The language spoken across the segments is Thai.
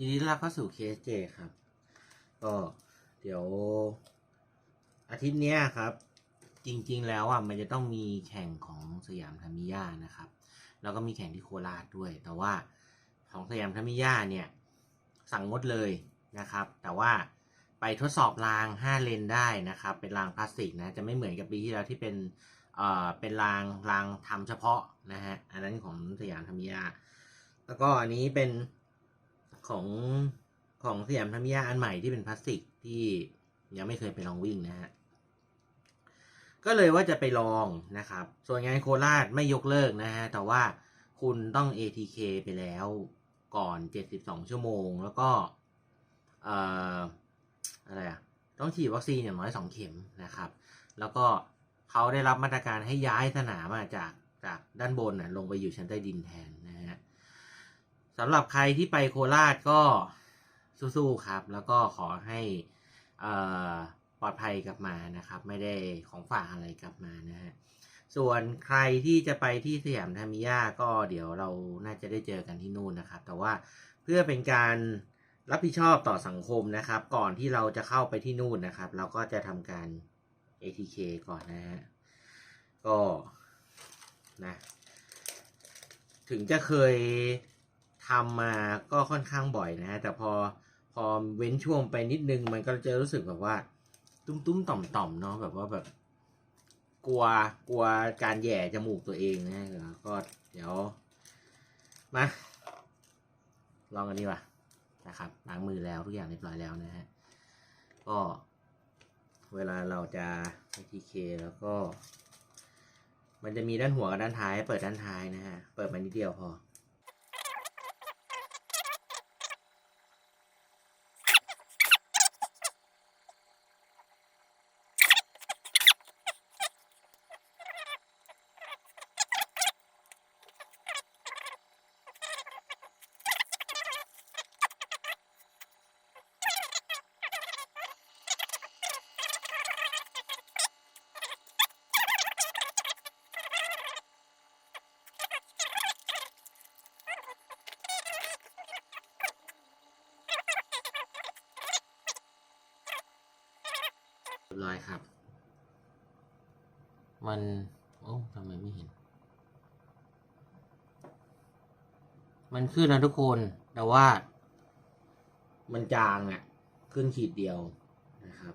ยินดีต้อนรับเข้าสู่ KSJ ครับ ก็เดี๋ยวอาทิตย์เนี้ยครับ จริงๆแล้วอะมันจะต้องมีแข่งของสยามธรรมิยานะครับ แล้วก็มีแข่งที่โคราชด้วย แต่ว่าของสยามธรรมิยาเนี่ย สั่งงดเลยนะครับ แต่ว่าไปทดสอบราง 5 เลนได้นะครับ เป็นรางพลาสติกนะ จะไม่เหมือนกับปีที่แล้วที่เป็นเอ่อเป็นรางรางทำเฉพาะนะฮะ อันนั้นของสยามธรรมิยา แล้วก็อันนี้เป็น ของของสยามธรรมยาอันใหม่ที่เป็นพลาสติกที่ยังไม่เคยไปลองวิ่งนะฮะก็เลยว่าจะไปลองนะครับ ส่วนงานโคราชไม่ยกเลิกนะฮะ แต่ว่าคุณต้อง ATK ไปแล้วก่อน 72 ชั่วโมง แล้วก็เอ่ออะไรอะต้องฉีดวัคซีนอย่างน้อย 2 เข็มนะครับ แล้วก็เขาได้รับมาตรการให้ย้ายสนามอะจากจากด้านบนนะลงไปอยู่ชั้นใต้ดินแทน สำหรับใครที่ไปโคราชก็สู้ๆครับ แล้วก็ขอให้ปลอดภัยกลับมานะครับ ไม่ได้ของฝากอะไรกลับมานะฮะส่วนใครที่จะไปที่สยามธรรมิยาก็เดี๋ยวเราน่าจะได้เจอกันที่นู่นนะครับ แต่ว่าเพื่อเป็นการรับผิดชอบต่อสังคมนะครับ ก่อนที่เราจะเข้าไปที่นู่นนะครับ เราก็จะทำการ ATK ก่อนนะฮะก็นะถึงจะเคย ทำมาก็ค่อนข้างบ่อยนะฮะแต่พอพอเว้นช่วงไปนิดนึง มันก็จะรู้สึกแบบว่า ตุ้มๆต่อมๆเนาะแบบว่าแบบ กลัวกลัวการแย่จมูกตัวเองนะแล้วก็เดี๋ยวมาลองกันดีกว่านะครับล้างมือแล้วทุกอย่างเรียบร้อยแล้วนะฮะก็เวลาเราจะ ATK แล้วก็ มันจะมีด้านหัวกับด้านท้าย เปิดด้านท้ายนะฮะ เปิดมานิดเดียวพอ ครับ มันโอ้ทำไมไม่เห็น มันขึ้นนะทุกคนแต่ว่า มันจางอะ่ะ ขึ้นขีดเดียวนะครับ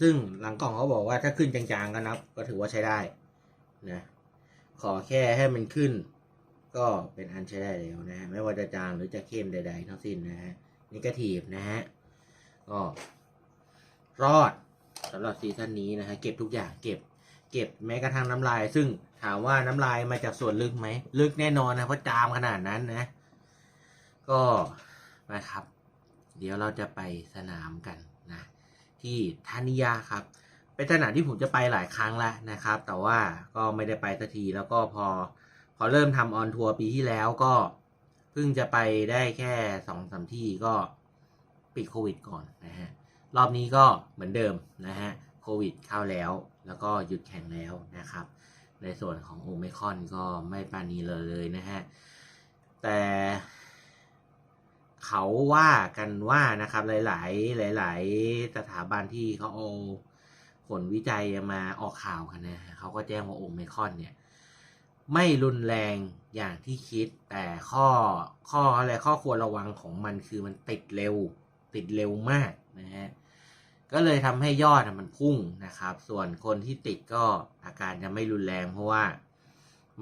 ซึ่งหลังกล่องเขาบอกว่าถ้าขึ้นจางๆก็นับ ก็ถือว่าใช้ได้นะขอแค่ให้มันขึ้น ก็เป็นอันใช้ได้แล้วนะฮะไม่ว่าจะจางหรือจะเข้มใด ๆ ทั้งสิ้นนะฮะนิเกทีฟนะฮะก็รอด สำหรับซีซั่นนี้นะฮะเก็บทุกอย่างเก็บ เก็บแม้กระทั่งน้ำลาย ซึ่งถามว่าน้ำลายมาจากส่วนลึกไหมลึกแน่นอนนะเพราะจามขนาดนั้นนะ ก็นะครับ เดี๋ยวเราจะไปสนามกันนะ ที่ธานิยาครับ เป็นสนามที่ผมจะไปหลายครั้งแล้วนะครับ แต่ว่าก็ไม่ได้ไปสักทีแล้วก็พอพอเริ่มทำออนทัวร์ปีที่แล้วก็เพิ่งจะไปได้แค่สองสามที่ก็ปิดโควิดก่อนนะฮะ รอบนี้ก็เหมือนเดิมนะฮะโควิดเข้าแล้ว แล้วก็หยุดแข่งแล้วนะครับ ในส่วนของโอเมคอนก็ไม่ปานีเลยเลยนะฮะ แต่เขาว่ากันว่านะครับหลาย ๆ หลาย ๆ สถาบันที่เขาเอาผลวิจัยมาออกข่าวกันนะฮะเขาก็แจ้งว่าโอเมคอนเนี่ยไม่รุนแรงอย่างที่คิด แต่ข้อข้ออะไรข้อควรระวังของมันคือมันติดเร็ว ติดเร็วมากนะฮะ ก็เลยทำให้ยอดมันพุ่งนะครับ ส่วนคนที่ติดก็อาการจะไม่รุนแรงเพราะว่า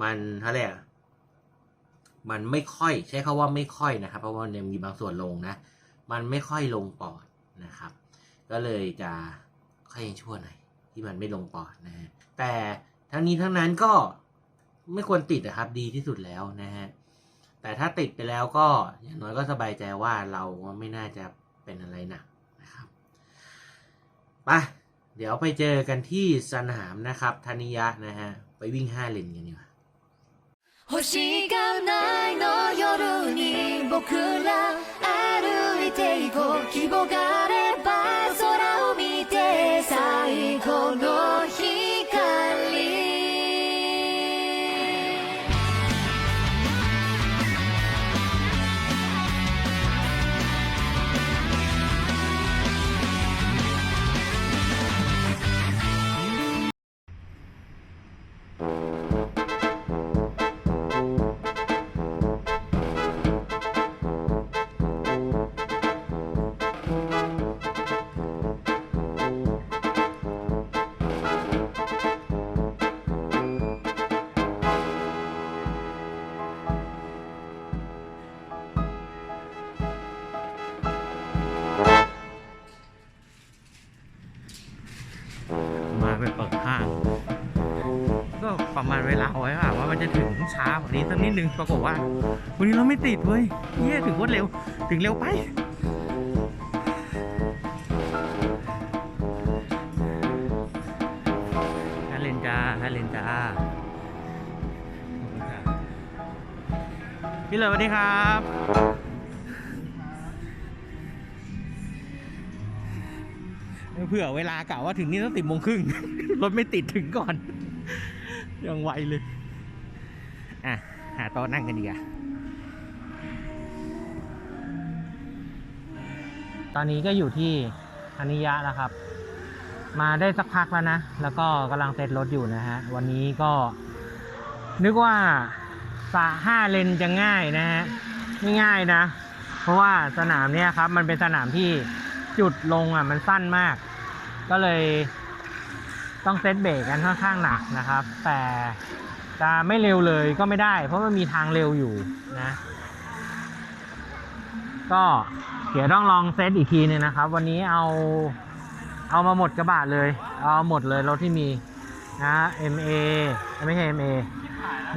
มันเท่าไหร่มันไม่ค่อยใช้คาว่าไม่ค่อยนะครับ เพราะว่ามันยังมีบางส่วนลงนะ มันไม่ค่อยลงปอดนะครับ ก็เลยจะค่อยชั่วหน่อยที่มันไม่ลงปอดนะฮะแต่ทั้งนี้ทั้งนั้นก็ไม่ควรติดนะครับ ดีที่สุดแล้วนะฮะแต่ถ้าติดไปแล้วก็อย่างน้อยก็สบายใจว่าเราไม่น่าจะเป็นอะไรหนักไปเดี๋ยวไปเจอกันที่สนามนะครับธนิยะนะฮะ ไปวิ่งห้าเลนกันดีกว่า 星がないの夜に僕ら มาณเวลาไว้ว่าว่ามันจะถึงช้ากว่านี้สักนิดนึงปรากฏว่า วันนี้เราไม่ติดเว้ยเยี่ยถึงรวดเร็ว ถึงเร็วไปฮาเลนจ้าฮาเลนจ้าพี่เลยสวัสดีครับเผื่อเวลากะว่าถึงนี่ต้องสิบโมงครึ่งรถไม่ติดถึงก่อน ยังไวเลย อะ หาโต๊ะนั่งกันดีกว่าตอนนี้ก็อยู่ที่อนิยะแล้วครับ มาได้สักพักแล้วนะ แล้วก็กำลังเซตรถอยู่นะฮะ วันนี้ก็ นึกว่าสะห้าเลนจะง่ายนะฮะ ไม่ง่ายนะ เพราะว่าสนามเนี้ยครับ มันเป็นสนามที่จุดลงอะ มันสั้นมาก ก็เลย ต้องเซตเบรกกันค่อนข้างหนักนะครับ แต่จะไม่เร็วเลยก็ไม่ได้ เพราะมันมีทางเร็วอยู่นะ ก็เดี๋ยวต้องลองเซตอีกทีนึงนะครับ วันนี้เอาเอามาหมดกระบะเลย เอาหมดเลยรถที่มีนะ MA ไม่ใช่ MA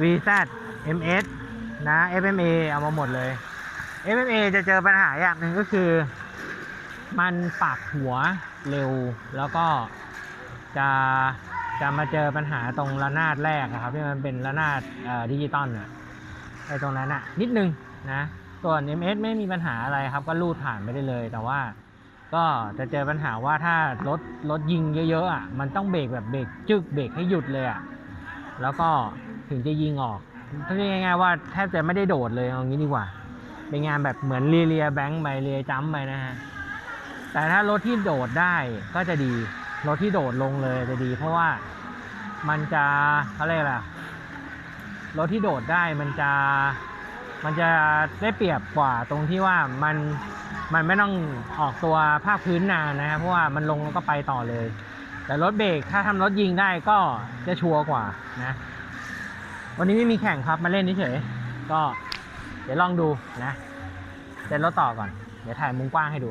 VZ MS นะ FMA เอามาหมดเลย FMA จะเจอปัญหาอย่างหนึ่งก็คือ มันปักหัวเร็วแล้วก็ จะจะมาเจอปัญหาตรงระนาดแรกอะครับที่มันเป็นระนาดดิจิตอลน่ะไอ้ตรงนั้นอะนิดนึงนะส่วน MS ไม่มีปัญหาอะไรครับ ก็ลูดผ่านไปได้เลย แต่ว่าก็จะเจอปัญหาว่าถ้ารถรถยิงเยอะๆอะมันต้องเบรกแบบเบรกจึกเบรกให้หยุดเลยอะแล้วก็ถึงจะยิงออกถ้าเรียกง่ายๆว่าแทบจะไม่ได้โดดเลยเอางี้ดีกว่า เป็นงานแบบเหมือนเรียเรียแบงค์ไปเรียจัมไปนะฮะแต่ถ้ารถที่โดดได้ก็จะดี รถที่โดดลงเลยจะดี เพราะว่ามันจะเขาเรียกอะไรอะรถที่โดดได้มันจะมันจะได้เปรียบกว่าตรงที่ว่ามันมันไม่ต้องออกตัวภาคพื้นนานนะครับเพราะว่ามันลงแล้วก็ไปต่อเลย แต่รถเบรกถ้าทำรถยิงได้ก็จะชัวร์กว่านะ วันนี้ไม่มีแข่งครับมาเล่นเฉยก็เดี๋ยวลองดูนะเดินรถต่อก่อน เดี๋ยวถ่ายมุมกว้างให้ดู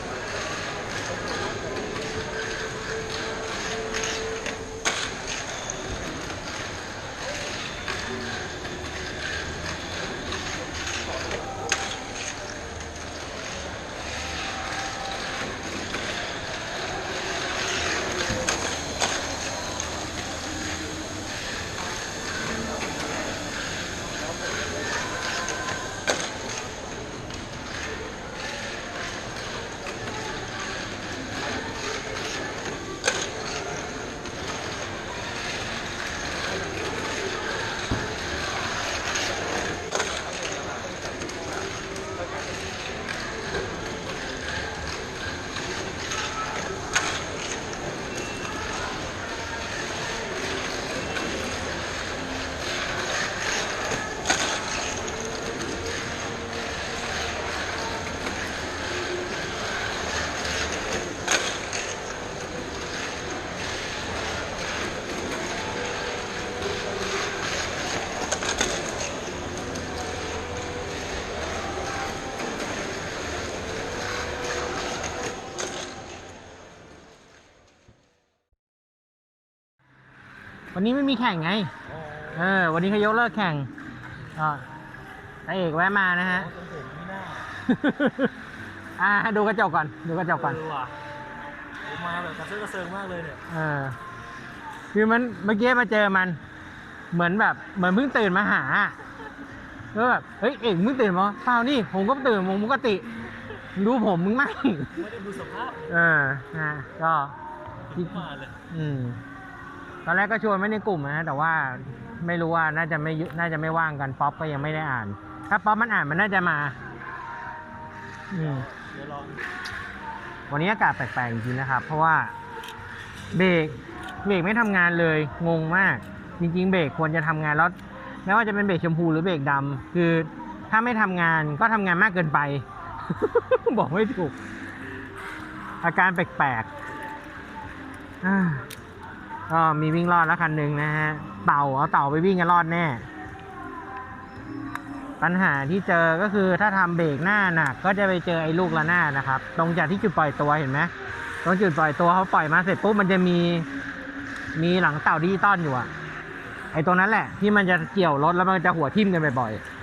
วันนี้ไม่มีแข่งไง เออ วันนี้เขายกเลิกแข่งก็ตาเอกแวะมานะฮะจนถึงไม่น่าอ่าดูกระจกก่อน ดูกระจกก่อนเออว่ะผมมาแบบกระเซาะกระเซิงมากเลยเนี่ย เออ คือมันเมื่อกี้มาเจอมัน เหมือนแบบ เหมือนเพิ่งตื่นมาหาแล้วแบบ เฮ้ยเอกมึงตื่นมาเปล่านี่ ผมก็ตื่นผมปกติดูผมมึงมั่งไม่ได้ดูสภาพ เออนะก็ มาเลย อืม ตอนแรกก็ชวนไม่ในกลุ่มนะแต่ว่าไม่รู้ว่าน่าจะไม่ยุน่าจะไม่ว่างกันป๊อปก็ยังไม่ได้อ่าน ถ้าป๊อปมันอ่านมันน่าจะมาอืมวันนี้อากาศแปลกๆจริงๆนะครับ เพราะว่าเบรกเบรกไม่ทำงานเลยงงมาก จริง ๆ เบรกควรจะทำงานแล้วไม่ว่าจะเป็นเบรกชมพูหรือเบรกดำคือถ้าไม่ทำงานก็ทำงานมากเกินไป บอกไม่ถูก อาการแปลกๆอ่า ก็มีวิ่งรอดแล้วคันหนึ่งนะฮะ เต่าเอาเต่าไปวิ่งกันรอดแน่ ปัญหาที่เจอก็คือถ้าทำเบรกหน้าหนักก็จะไปเจอไอ้ลูกละหน้านะครับ ตรงจากที่จุดปล่อยตัวเห็นไหมตรงจุดปล่อยตัวเขาปล่อยมาเสร็จปุ๊บมันจะมีมีหลังเต่าดิจิตอลอยู่อะไอ้ตรงนั้นแหละที่มันจะเกี่ยวรถแล้วมันจะหัวทิ่มกันบ่อยๆ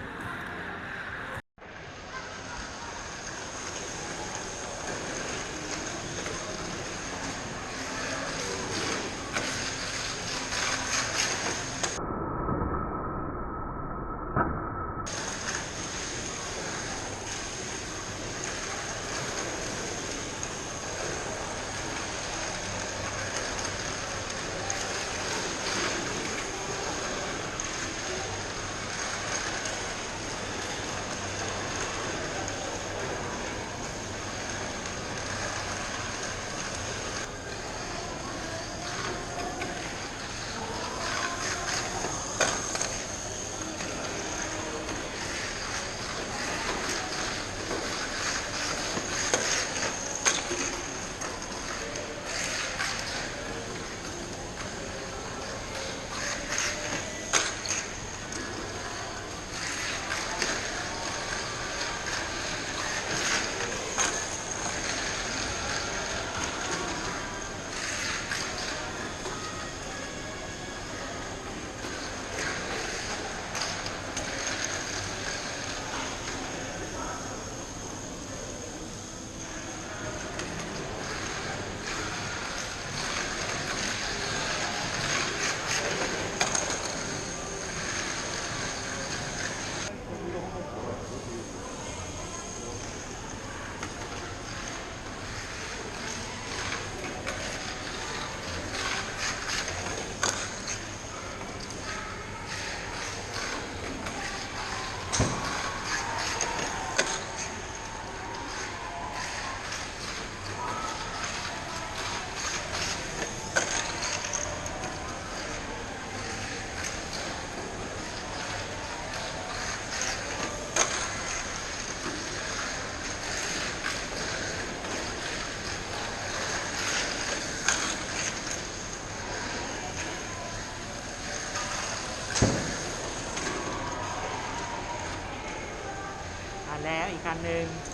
า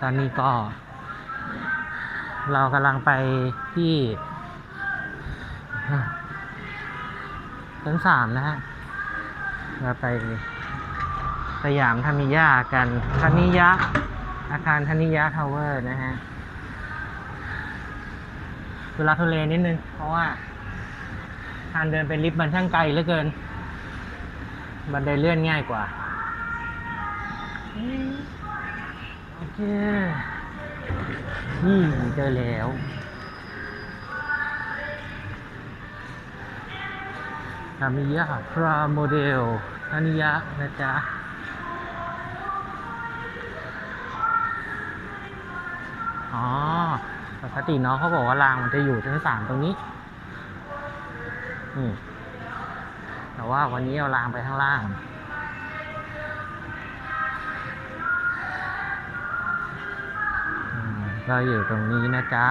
ตอนนี้ก็ เรากำลังไปที่ชั้นสามนะฮะเราไปสยามธามิยากันธนิยะอาคารธนิยะทาวเวอร์นะฮะทุลักทุเลนิดนึง เพราะว่าทางเดินเป็นลิฟต์มันช่างไกลเหลือเกิน บันไดเลื่อนง่ายกว่า นี่เจอแล้วธานิยะพราโมเดลธานิยะนะจ๊ะอ๋อปกติน้องเขาบอกว่ารางมันจะอยู่ชั้นสามตรงนี้อืมแต่ว่าวันนี้เอารางไปข้างล่าง ก็อยู่ตรงนี้นะจ๊ะ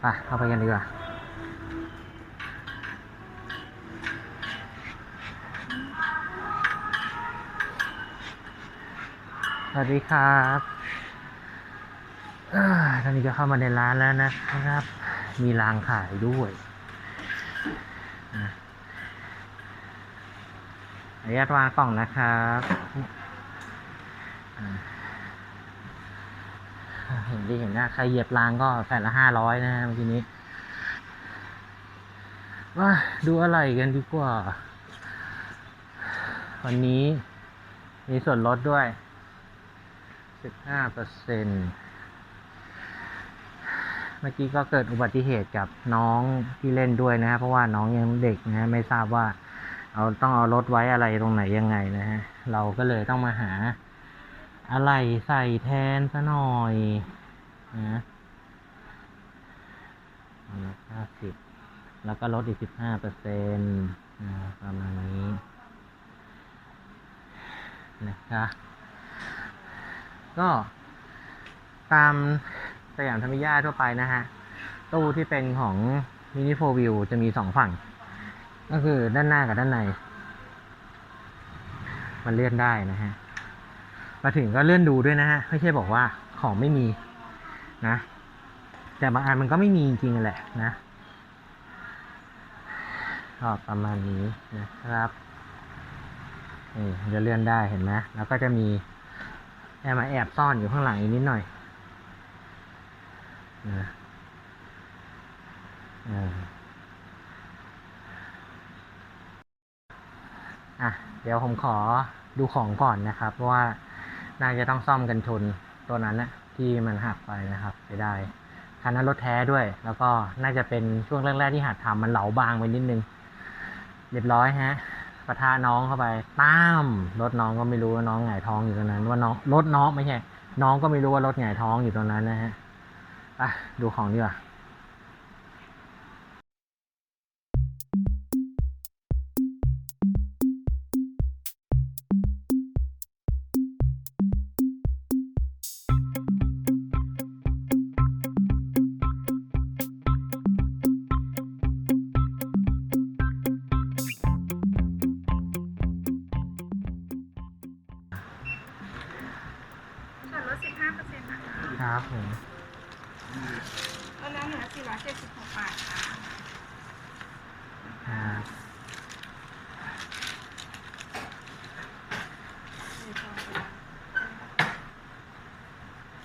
ไปเข้าไปกันดีกว่าสวัสดีครับอตอนนี้ก็เข้ามาในร้านแล้วนะครับ มีรางขายด้วยอนุญาตวางกล่องนะครับ เห็นดีเห็นนะใครเหยียบรางก็แผ่นละห้าร้อยนะฮะเมื่อกี้นี้ว่าดูอะไรกันดีกว่า วันนี้มีส่วนลดด้วยสิบห้าเปอร์เซ็นเมื่อกี้ก็เกิดอุบัติเหตุกับน้องที่เล่นด้วยนะฮะเพราะว่าน้องยังเด็กนะฮะไม่ทราบว่า เอาต้องเอารถไว้อะไรตรงไหนยังไงนะฮะเราก็เลยต้องมาหา อะไรใส่แทนซะหน่อยนะห้าสิบแล้วก็ลดอีกสิบห้าเปอร์เซ็นต์ประมาณนี้ นะคะก็ตามสยามธรรมิยาทั่วไปนะฮะ ตู้ที่เป็นของมินิโฟวิวจะมีสองฝั่ง ก็คือด้านหน้ากับด้านใน มันเลื่อนได้นะฮะ มาถึงก็เลื่อนดูด้วยนะฮะไม่ใช่บอกว่าของไม่มีนะ แต่บางอันมันก็ไม่มีจริงๆแหละนะก็ประมาณนี้นะครับนี่จะเลื่อนได้เห็นไหมแล้วก็จะมีแอบมาแอบซ่อนอยู่ข้างหลังอีกนิดหน่อยนะเอออะเดี๋ยวผมขอดูของก่อนนะครับเพราะว่า น่าจะต้องซ่อมกันชนตัวนั้นนะที่มันหักไปนะครับไปได้คันนั้นรถแท้ด้วย แล้วก็น่าจะเป็นช่วงแรกๆที่หัดทำมันเหลาบางไปนิดนึงเรียบร้อยฮะปะทะน้องเข้าไปต้ามรถน้องก็ไม่รู้ว่าน้องหงายท้องอยู่ตรงนั้น ว่าน้องรถน้องไม่ใช่น้องก็ไม่รู้ว่ารถหงายท้องอยู่ตรงนั้นนะฮะไปดูของดีกว่า ครับผมลดแล้วเหลือ476บาทครับอ๋อ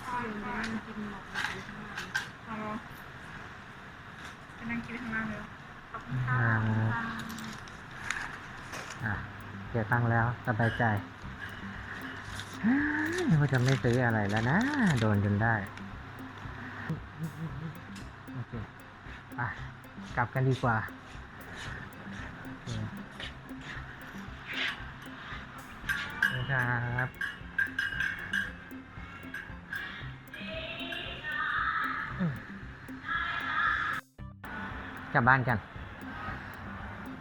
ค่ะกินหมดเลยเอาไปนั่งกินข้างล่างเลย ขอบคุณค่ะ อะเก็บตังค์แล้วสบายใจ ว่าจะไม่ซื้ออะไรแล้วนะ โดนจนได้โอเคไปกลับกันดีกว่าโอเคครับกลับบ้านกัน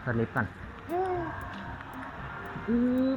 เปิดลิฟต์ก่อนอือ